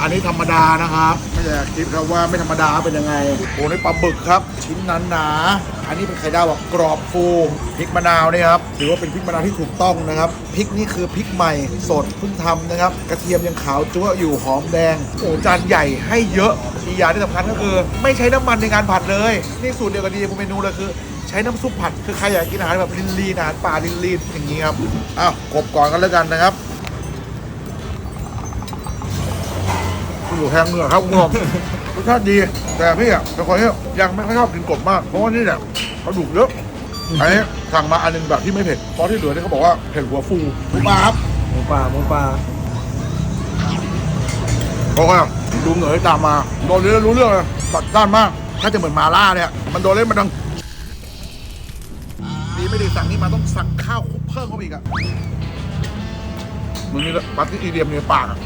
อันนี้ธรรมดานะครับ ไม่อยากคิดครับว่าไม่ธรรมดาเป็นยังไงโอ้ในปลาบึกครับ ชิ้นนั้นหนาๆอันนี้เป็นไข่ดาวแบบกรอบฟูพริกมะนาวนี่ครับถือว่าเป็นพริกมะนาวที่ถูกต้องนะครับพริกนี่คือพริกใหม่สดเพิ่งทำนะครับ กระเทียมยังขาวจั๊วะอยู่หอมแดงโอ้จานใหญ่ให้เยอะอีกอย่างที่สำคัญก็คือ ไม่ใช้น้ำมันในการผัดเลยนี่สูตรเดียวกับดีเมนูเลยคือใช้น้ำซุปผัด คือใครอยากกินอาหารแบบลีนลีนๆอาหารป่าลีนลีนๆอย่างนี้ครับ อ้าวกบก่อนกันแล้วกันนะครับ อยู่แทงเหนือครับคุณผู้ชมรสชาติดี แต่พี่อะเป็นคนที่ยังไม่ค่อยชอบกินกบมาก เพราะว่านี่เนี่ยกระดูกเยอะอันนี้สั่งมาอันหนึงแบบที่ไม่เผ็ดเพราะที่เหลือเนี่ยเขาบอกว่าเผ็ดหัวฟูหมูปลาครับหมูป่าหมูป่าโอเคดูเหนือให้ตามมาโดนเลยแล้วรู้เรื่องเลยตัดด้านมากถ้าจะเหมือนมาล่าเนี่ยมันโดนเล่นมันดังดีไม่ดีสั่งนี่มาต้องสั่งข้าวเพิ่มเข้าไปอีกอะมึงนี่ละปาร์ตี้อีเดียมในปากอะ